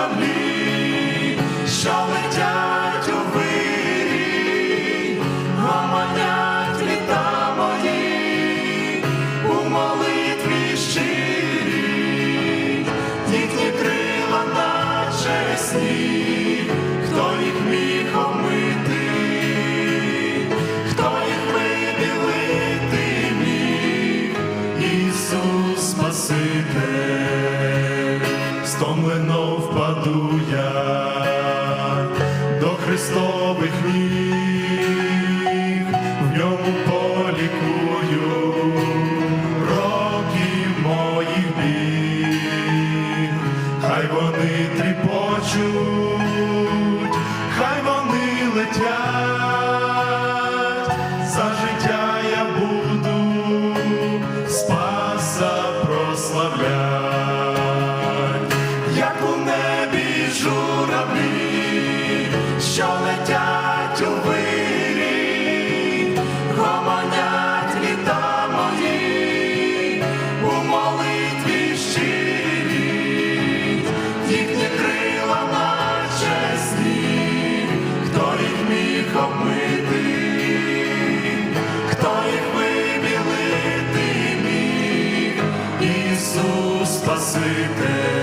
журавлі, що летять у вирі, гомонять літа мої у молитві щирі, їхні крила наче сніг, стомлено впаду я до Христових ніг, в ньому полікую роки моїх біг, хай вони тріпочуть, журавлі, що летять у вирі, гомонять літа мої, у молитві щирі, їхні крила наче сніг, хто їх міг омити, хто їх міг, Ісус Спаситель.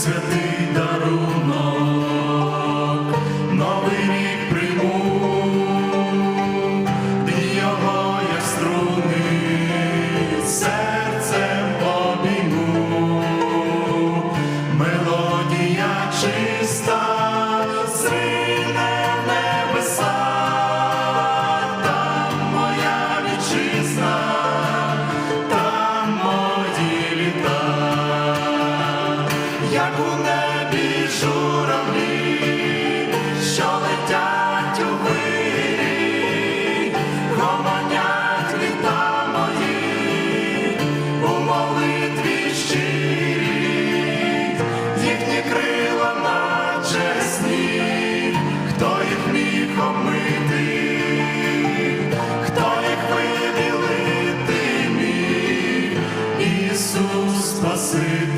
святий як у небі журавлі, що летять у вирі, гомонять літа мої, у молитві щирі, їхні крила на чесні, хто їх міг омити. хто їх виділити, Ісус Спасибо.